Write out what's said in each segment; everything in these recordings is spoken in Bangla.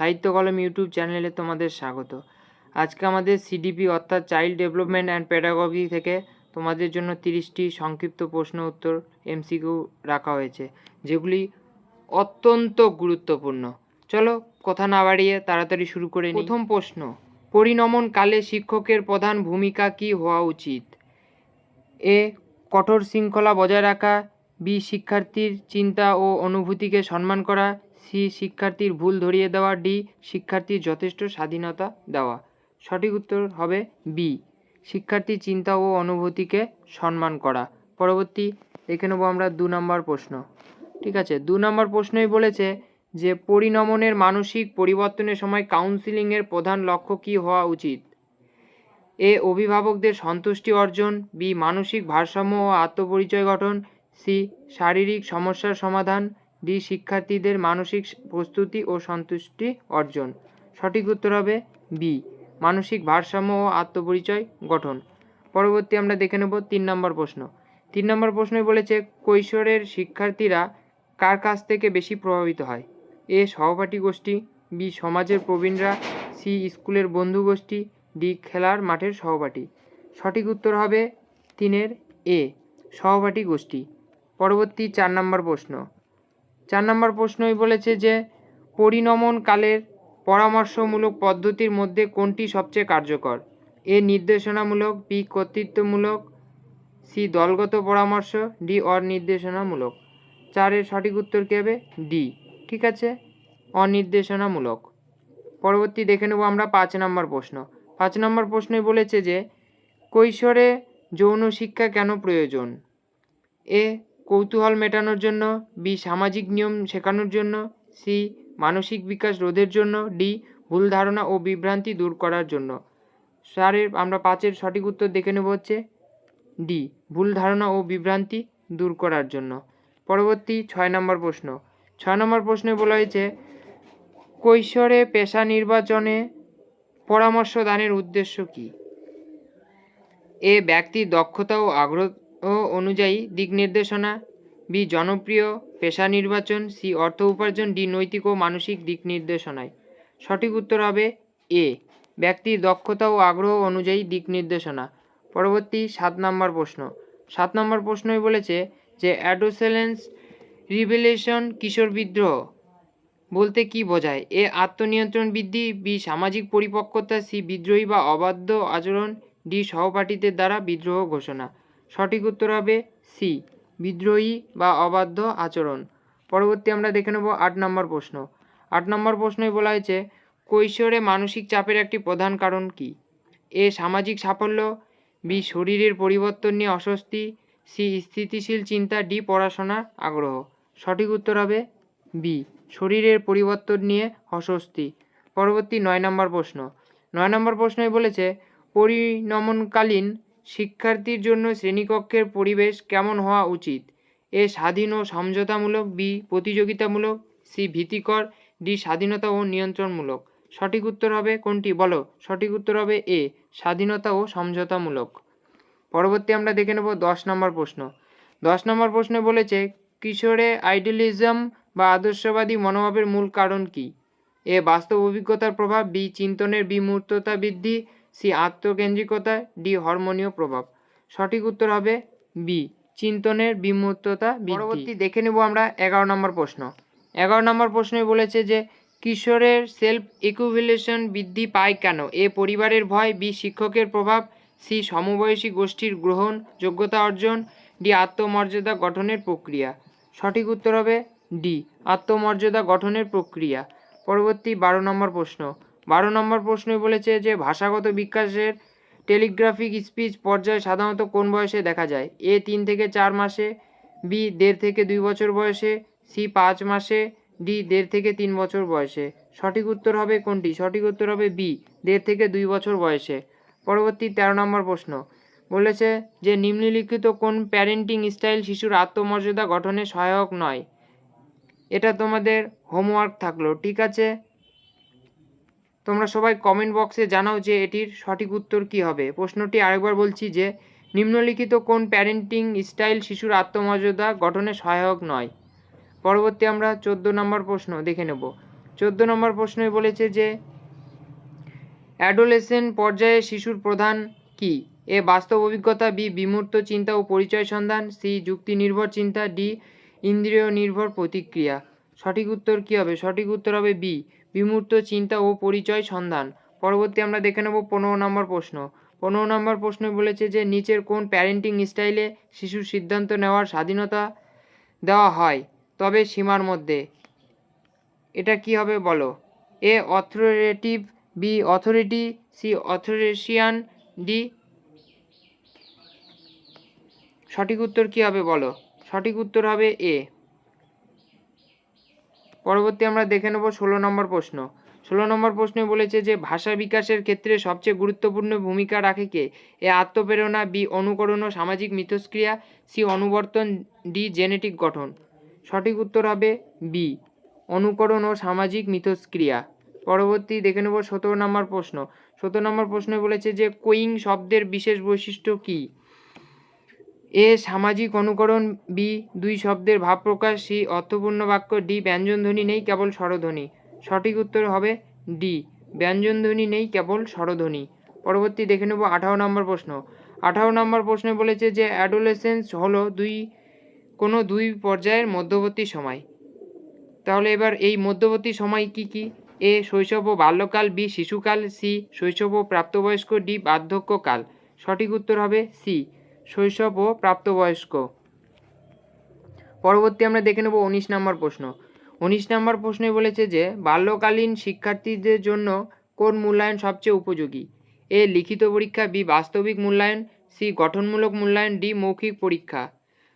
সাহিত্য কলম ইউটিউব চ্যানেলে তোমাদের স্বাগত। আজকে আমাদের সিডিপি অর্থাৎ চাইল্ড ডেভেলপমেন্ট অ্যান্ড প্যাডাগজি থেকে তোমাদের জন্য তিরিশটি সংক্ষিপ্ত প্রশ্ন উত্তর এমসিকিউ রাখা হয়েছে যেগুলি অত্যন্ত গুরুত্বপূর্ণ। চলো কথা না বাড়িয়ে তাড়াতাড়ি শুরু করে নিই। প্রথম প্রশ্ন পরিণমন কালে শিক্ষকের প্রধান ভূমিকা কী হওয়া উচিত? এ কঠোর শৃঙ্খলা বজায় রাখা বি শিক্ষার্থীর চিন্তা ও অনুভূতিকে সম্মান করা সি শিক্ষার্থীর ভুল ধরিয়ে দেওয়া ডি, শিক্ষার্থীর যথেষ্ট স্বাধীনতা দেওয়া। সঠিক উত্তর হবে বি। শিক্ষার্থীর চিন্তা ও অনুভূতিকে সম্মান করা। পরবর্তী, দেখে নেব আমরা দু নম্বর প্রশ্ন। ঠিক আছে, দু নম্বর প্রশ্নই বলেছে যে পরিণমনের মানসিক পরিবর্তনের সময় কাউন্সিলিংয়ের প্রধান লক্ষ্য কী হওয়া উচিত? এ, অভিভাবকদের সন্তুষ্টি অর্জন, বি, মানসিক ভারসাম্য ও আত্মপরিচয় গঠন, সি, শারীরিক সমস্যার সমাধান ডি শিক্ষার্থীদের মানসিক প্রস্তুতি ও সন্তুষ্টি অর্জন। সঠিক উত্তর হবে বি, মানসিক ভারসাম্য ও আত্মপরিচয় গঠন। পরবর্তী আমরা দেখে নেব তিন নম্বর প্রশ্ন। তিন নম্বর প্রশ্নই বলেছে, কৈশোরের শিক্ষার্থীরা কার কাছ থেকে বেশি প্রভাবিত হয়? এ, সহপাঠী গোষ্ঠী, বি, সমাজের প্রবীণরা, সি, স্কুলের বন্ধু গোষ্ঠী, ডি, খেলার মাঠের সহপাঠী। সঠিক উত্তর হবে তিনের এ, সহপাঠী গোষ্ঠী। পরবর্তী চার নম্বর প্রশ্ন। চার নম্বর প্রশ্নই বলেছে যে, পরিণমনকালের পরামর্শমূলক পদ্ধতির মধ্যে কোনটি সবচেয়ে কার্যকর? এ নির্দেশনামূলক, বি কর্তৃত্বমূলক, সি দলগত পরামর্শ, ডি অনির্দেশনামূলক। চারের সঠিক উত্তর কী হবে? ডি। ঠিক আছে? অনির্দেশনামূলক। পরবর্তী দেখে নেব আমরা পাঁচ নম্বর প্রশ্ন। পাঁচ নম্বর প্রশ্নে বলেছে যে, কৈশোরে যৌন শিক্ষা কেন প্রয়োজন? এ কৌতূহল মেটানোর জন্য, বি, সামাজিক নিয়ম শেখানোর জন্য, সি, মানসিক বিকাশ রোধের জন্য, ডি, ভুল ধারণা ও বিভ্রান্তি দূর করার জন্য। স্যারের আমরা পাঁচের সঠিক উত্তর দেখে নেব হচ্ছে ডি, ভুল ধারণা ও বিভ্রান্তি দূর করার জন্য। পরবর্তী ছয় নম্বর প্রশ্ন। ছয় নম্বর প্রশ্নে বলা হয়েছে, কৈশোরে পেশা নির্বাচনে পরামর্শ দানের উদ্দেশ্য কী? এ ব্যক্তির দক্ষতা ও আগ্রহ অনুযায়ী দিক নির্দেশনা বি জনপ্রিয়, পেশা নির্বাচন, সি অর্থ উপার্জন, ডি নৈতিক ও মানসিক দিক নির্দেশনায় সঠিক উত্তর হবে এ। ব্যক্তির দক্ষতা ও আগ্রহ অনুযায়ী দিক নির্দেশনা পরবর্তী সাত নম্বর প্রশ্ন। সাত নম্বর প্রশ্নই বলেছে যে অ্যাডোসেলেন্স রিভেলেশন কিশোর বিদ্রোহ বলতে কি বোঝায়? এ আত্মনিয়ন্ত্রণ বৃদ্ধি, বি সামাজিক পরিপক্কতা, সি বিদ্রোহী বা অবাধ্য আচরণ, ডি সহপাঠীদের দ্বারা বিদ্রোহ ঘোষণা। সঠিক উত্তর হবে সি বিদ্রোহী বা অবাধ্য আচরণ। পরবর্তী আমরা দেখে নেব আট নম্বর প্রশ্ন। আট নম্বর প্রশ্নই বলা হয়েছে, কৈশোরে মানসিক চাপের একটি প্রধান কারণ কি? এ, সামাজিক সাফল্য, বি, শরীরের পরিবর্তন নিয়ে অস্বস্তি, সি, স্থিতিশীল চিন্তা, ডি, পড়াশোনার আগ্রহ। সঠিক উত্তর হবে বি শরীরের পরিবর্তন নিয়ে অস্বস্তি। পরবর্তী নয় নম্বর প্রশ্ন। নয় নম্বর প্রশ্নই বলেছে, পরিণমনকালীন শিক্ষার্থীর জন্য শ্রেণীকক্ষের পরিবেশ কেমন হওয়া উচিত? এ স্বাধীন ও সমঝোতামূলক, বি প্রতিযোগিতামূলক, সি ভীতিকর, ডি স্বাধীনতা ও নিয়ন্ত্রণমূলক। সঠিক উত্তর হবে কোনটি? বলো। সঠিক উত্তর হবে এ, স্বাধীনতা ও সমঝোতামূলক। পরবর্তী আমরা দেখে নেব দশ নম্বর প্রশ্ন। দশ নম্বর প্রশ্নে বলেছে, কিশোরে আইডিয়ালিজম বা আদর্শবাদী মনোভাবের মূল কারণ কি? এ, বাস্তব অভিজ্ঞতার প্রভাব, বি, চিন্তনের বিমূর্ততা বৃদ্ধি সি আত্মকেন্দ্রিকতা ডি হরমোনীয় প্রভাব। সঠিক উত্তর হবে বি চিন্তনের বিমূর্ততা পরবর্তী দেখে নেব আমরা এগারো নম্বর প্রশ্ন। এগারো নম্বর প্রশ্নে বলেছে যে কিশোরের সেলফ ইকুভিলেশন বৃদ্ধি পায় কেন? এ পরিবারের ভয় বি শিক্ষকের প্রভাব সি সমবয়সী গোষ্ঠীর গ্রহণ যোগ্যতা অর্জন ডি আত্মমর্যাদা গঠনের প্রক্রিয়া। সঠিক উত্তর হবে ডি আত্মমর্যাদা গঠনের প্রক্রিয়া। পরবর্তী বারো নম্বর প্রশ্ন। বারো নম্বর প্রশ্নই বলেছে যে ভাষাগত বিকাশের টেলিগ্রাফিক স্পিচ পর্যায়ে সাধারণত কোন বয়সে দেখা যায়? এ তিন থেকে চার মাসে, বি দেড় থেকে দুই বছর বয়সে, সি পাঁচ মাসে, ডি দেড় থেকে তিন বছর বয়সে। সঠিক উত্তর হবে কোনটি? সঠিক উত্তর হবে বি, দেড় থেকে দুই বছর বয়সে। পরবর্তী তেরো নম্বর প্রশ্ন বলেছে যে নিম্নলিখিত কোন প্যারেন্টিং স্টাইল শিশুর আত্মমর্যাদা গঠনে সহায়ক নয়? এটা তোমাদের হোমওয়ার্ক থাকল, ঠিক আছে? তোমরা সবাই কমেন্ট বক্সে জানাও যে এটির সঠিক উত্তর কী হবে। প্রশ্নটি আরেকবার বলছি যে, নিম্নলিখিত কোন প্যারেন্টিং স্টাইল শিশুর আত্মমর্যাদা গঠনে সহায়ক নয়? পরবর্তী আমরা চোদ্দ নম্বর প্রশ্ন দেখে নেব। চোদ্দ নম্বর প্রশ্নে বলেছে যে অ্যাডোলেসেন্ট পর্যায়ে শিশুর প্রধান কি? এ, বাস্তব অভিজ্ঞতা, বি, বিমূর্ত চিন্তা ও পরিচয় সন্ধান, সি যুক্তি নির্ভর চিন্তা, ডি ইন্দ্রিয় নির্ভর প্রতিক্রিয়া। সঠিক উত্তর কী হবে? সঠিক উত্তর হবে বি বিমূর্ত চিন্তা ও পরিচয় সন্ধান। পরবর্তী আমরা দেখে নেব পনেরো নম্বর প্রশ্ন। পনেরো নম্বর প্রশ্ন বলেছে যে নিচের কোন প্যারেন্টিং স্টাইলে শিশুর সিদ্ধান্ত নেওয়ার স্বাধীনতা দেওয়া হয়? তবে সীমার মধ্যে। এটা কি হবে বলো? A authoritative B authority, C authoritarian, D সঠিক উত্তর কি হবে বলো? সঠিক উত্তর হবে এ। পরবর্তী আমরা দেখে নেব ষোলো নম্বর প্রশ্ন। ষোলো নম্বর প্রশ্নে বলেছে যে, ভাষা বিকাশের ক্ষেত্রে সবচেয়ে গুরুত্বপূর্ণ ভূমিকা রাখে কে? এ, আত্মপ্রেরণা, বি, অনুকরণ ও সামাজিক মিথস্ক্রিয়া, সি, অনুবর্তন, ডি, জেনেটিক গঠন। সঠিক উত্তর হবে বি, অনুকরণ ও সামাজিক মিথস্ক্রিয়া। পরবর্তী দেখে নেব সতেরো নম্বর প্রশ্ন। সতেরো নম্বর প্রশ্নে বলেছে যে কোয়িং শব্দের বিশেষ বৈশিষ্ট্য কী? এ সামাজিক অনুকরণ বি, দুই শব্দের ভাব প্রকাশ সি, অর্থপূর্ণ বাক্য, ডি, ব্যঞ্জনধ্বনি নেই, কেবল স্বরধ্বনি। সঠিক উত্তর হবে ডি, ব্যঞ্জনধ্বনি নেই, কেবল স্বরধ্বনি। পরবর্তী দেখে নেব আঠারো নম্বর প্রশ্ন। আঠারো নম্বর প্রশ্নে বলেছে যে, অ্যাডোলেসেন্স হলো দুই, কোনো দুই পর্যায়ের মধ্যবর্তী সময়। তাহলে এবার এই মধ্যবর্তী সময় কি কি? এ, শৈশব ও বাল্যকাল, বি, শিশুকাল, সি, শৈশব ও প্রাপ্তবয়স্ক, ডি, বার্ধক্যকাল। সঠিক উত্তর হবে সি। শৈশব ও প্রাপ্তবয়স্ক। পরবর্তী আমরা দেখে নেব উনিশ নম্বর প্রশ্ন। উনিশ নম্বর প্রশ্নে বলেছে যে, বাল্যকালীন শিক্ষার্থীদের জন্য কোন মূল্যায়ন সবচেয়ে উপযোগী? এ, লিখিত পরীক্ষা, বি, বাস্তবিক মূল্যায়ন, সি, গঠনমূলক মূল্যায়ন, ডি, মৌখিক পরীক্ষা।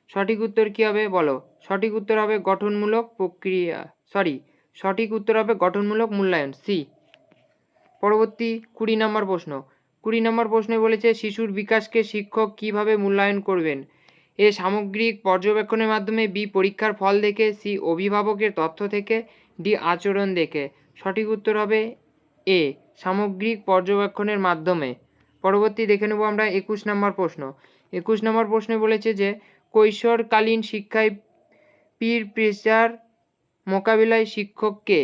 সঠিক উত্তর কী হবে বলো? সঠিক উত্তর হবে গঠনমূলক প্রক্রিয়া সরি সঠিক উত্তর হবে গঠনমূলক মূল্যায়ন, সি। পরবর্তী কুড়ি নম্বর প্রশ্ন। কুড়ি নম্বর প্রশ্নে বলেছে, শিশুর বিকাশকে শিক্ষক কীভাবে মূল্যায়ন করবেন? এ সামগ্রিক পর্যবেক্ষণের মাধ্যমে বি পরীক্ষার ফল দেখে, সি অভিভাবকের তথ্য থেকে, ডি আচরণ দেখে। সঠিক উত্তর হবে এ, সামগ্রিক পর্যবেক্ষণের মাধ্যমে। পরবর্তী দেখে নেব আমরা একুশ নম্বর প্রশ্ন। একুশ নম্বর প্রশ্নে বলেছে যে, কৈশোরকালীন শিক্ষায় পীর প্রেসার মোকাবিলায় শিক্ষককে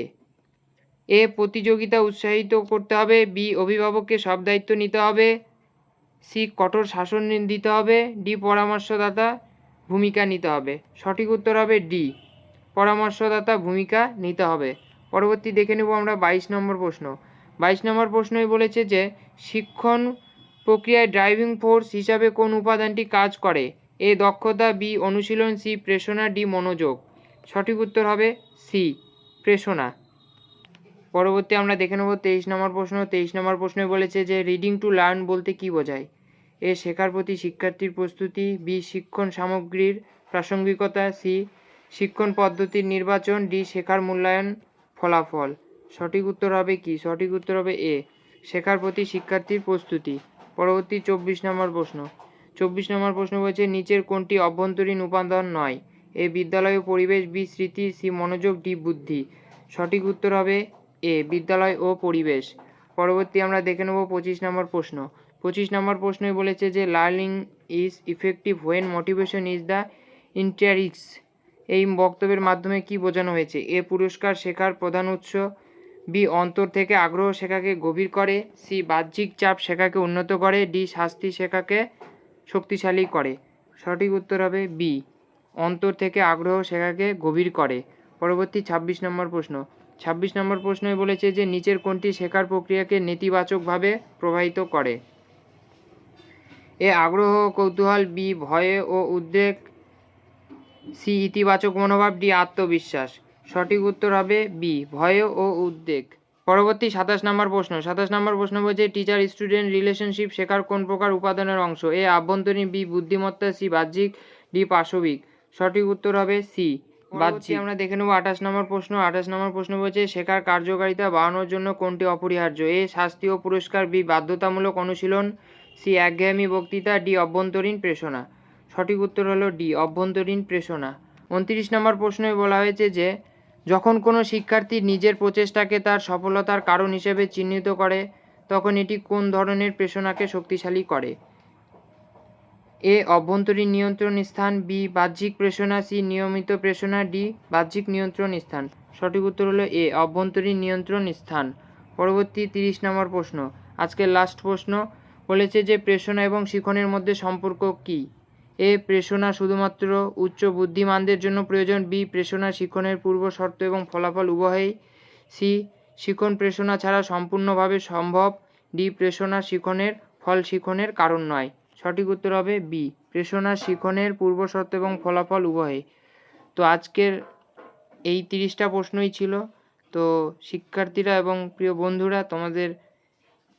এ প্রতিযোগিতা উৎসাহিত করতে হবে। বি, অভিভাবককে সব দায়িত্ব নিতে হবে। সি, কঠোর শাসন দিতে হবে। ডি, পরামর্শদাতা ভূমিকা নিতে হবে। সঠিক উত্তর হবে ডি। পরামর্শদাতা ভূমিকা নিতে হবে। পরবর্তী দেখে নেব আমরা বাইশ নম্বর প্রশ্ন। বাইশ নম্বর প্রশ্নই বলেছে যে, শিক্ষণ প্রক্রিয়ায় ড্রাইভিং ফোর্স হিসাবে কোন উপাদানটি কাজ করে? এ, দক্ষতা, বি, অনুশীলন, সি, প্রেষণা, ডি, মনোযোগ। সঠিক উত্তর হবে সি, প্রেষণা। পরবর্তী আমরা দেখে নেব তেইশ নম্বর প্রশ্ন। তেইশ নম্বর প্রশ্নে বলেছে যে রিডিং টু লার্ন বলতে কী বোঝায়? এ, শেখার প্রতি শিক্ষার্থীর প্রস্তুতি, বি, শিক্ষণ সামগ্রীর প্রাসঙ্গিকতা, সি, শিক্ষণ পদ্ধতির নির্বাচন, ডি, শেখার মূল্যায়ন ফলাফল। সঠিক উত্তর হবে কি? সঠিক উত্তর হবে এ, শেখার প্রতি শিক্ষার্থীর প্রস্তুতি। পরবর্তী চব্বিশ নম্বর প্রশ্ন। চব্বিশ নম্বর প্রশ্ন বলছে, নিচের কোনটি অভ্যন্তরীণ উপাদান নয়? এ, বিদ্যালয়, পরিবেশ, বি, স্মৃতি, সি, মনোযোগ, ডি, বুদ্ধি। সঠিক উত্তর হবে এ, বিদ্যালয় ও পরিবেশ। পরবর্তী আমরা দেখে নেব পঁচিশ নম্বর প্রশ্ন। পঁচিশ নম্বর প্রশ্নে বলেছে যে, learning is effective when motivation is the intrinsic. এই বক্তব্যের মাধ্যমে কি বোঝানো হয়েছে? এ, পুরস্কার শেখার প্রধান উৎস বি, অন্তর থেকে আগ্রহ শেখাকে গভীর করে। সি, বাহ্যিক চাপ শেখাকে উন্নত করে। ডি, শাস্তি শেখাকে শক্তিশালী করে। সঠিক উত্তর হবে বি, অন্তর থেকে আগ্রহ শেখাকে গভীর করে। পরবর্তী ছাব্বিশ নম্বর প্রশ্ন। ছাব্বিশ নম্বর প্রশ্নে বলেছে যে নিচের কোনটি শেখার প্রক্রিয়াকে নেতিবাচকভাবে প্রভাবিত করে। এ আগ্রহ, কৌতূহল, বি ভয়ে ও উদ্বেগ, সি ইতিবাচক মনোভাব, ডি আত্মবিশ্বাস। সঠিক উত্তর হবে বি, ভয় ও উদ্বেগ। পরবর্তী সাতাশ নম্বর প্রশ্ন। সাতাশ নম্বর প্রশ্ন বলছে, টিচার, স্টুডেন্ট রিলেশনশিপ শেখার কোন প্রকার উপাদানের অংশ? এ আভ্যন্তরীণ, বি বুদ্ধিমত্তা, সি বাহ্যিক, ডি পাশবিক। সঠিক উত্তর হবে সি। বাহ্যিক। আমরা দেখে নেব আঠাশ নম্বর প্রশ্ন। আঠাশ নম্বর প্রশ্ন বলছে শেখার কার্যকারিতা বাড়ানোর জন্য কোনটি অপরিহার্য? এ শাস্তি ও পুরস্কার বি বাধ্যতামূলক অনুশীলন সি একঘেয়েমি বক্তৃতা ডি অভ্যন্তরীণ প্রেষণা। সঠিক উত্তর হলো ডি অভ্যন্তরীণ প্রেষণা। উনত্রিশ নম্বর প্রশ্নে বলা হয়েছে যে যখন কোনো শিক্ষার্থী নিজের প্রচেষ্টাকে তার সফলতার কারণ হিসেবে চিহ্নিত করে তখন এটি কোন ধরনের প্রেষণাকে শক্তিশালী করে? এ অভ্যন্তরীণ নিয়ন্ত্রণ স্থান, বি বাহ্যিক প্রেষণা, সি নিয়মিত প্রেষণা, ডি বাহ্যিক নিয়ন্ত্রণ স্থান। সঠিক উত্তর হলো এ, অভ্যন্তরীণ নিয়ন্ত্রণ স্থান। পরবর্তী তিরিশ নম্বর প্রশ্ন। আজকের লাস্ট প্রশ্ন বলেছে যে প্রেষণা এবং শিখনের মধ্যে সম্পর্ক কী? এ, প্রেষণা শুধুমাত্র উচ্চ বুদ্ধিমানদের জন্য প্রয়োজন, বি, প্রেষণা শিখনের পূর্ব শর্ত এবং ফলাফল উভয়ই, সি, শিখন প্রেষণা ছাড়া সম্পূর্ণভাবে সম্ভব, ডি, প্রেষণা শিখনের ফল শিখনের কারণ নয়। সঠিক উত্তর হবে বি। প্রেষণা শিখনের পূর্ব শর্ত এবং ফলাফল উভয়ে। তো আজকের এই তিরিশটা প্রশ্নই ছিল। তো শিক্ষার্থীরা এবং প্রিয় বন্ধুরা, তোমাদের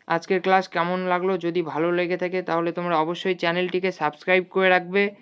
আজকের ক্লাস কেমন লাগল? যদি ভালো লেগে থাকে তাহলে তোমরা অবশ্যই চ্যানেলটিকে সাবস্ক্রাইব করে রাখবে।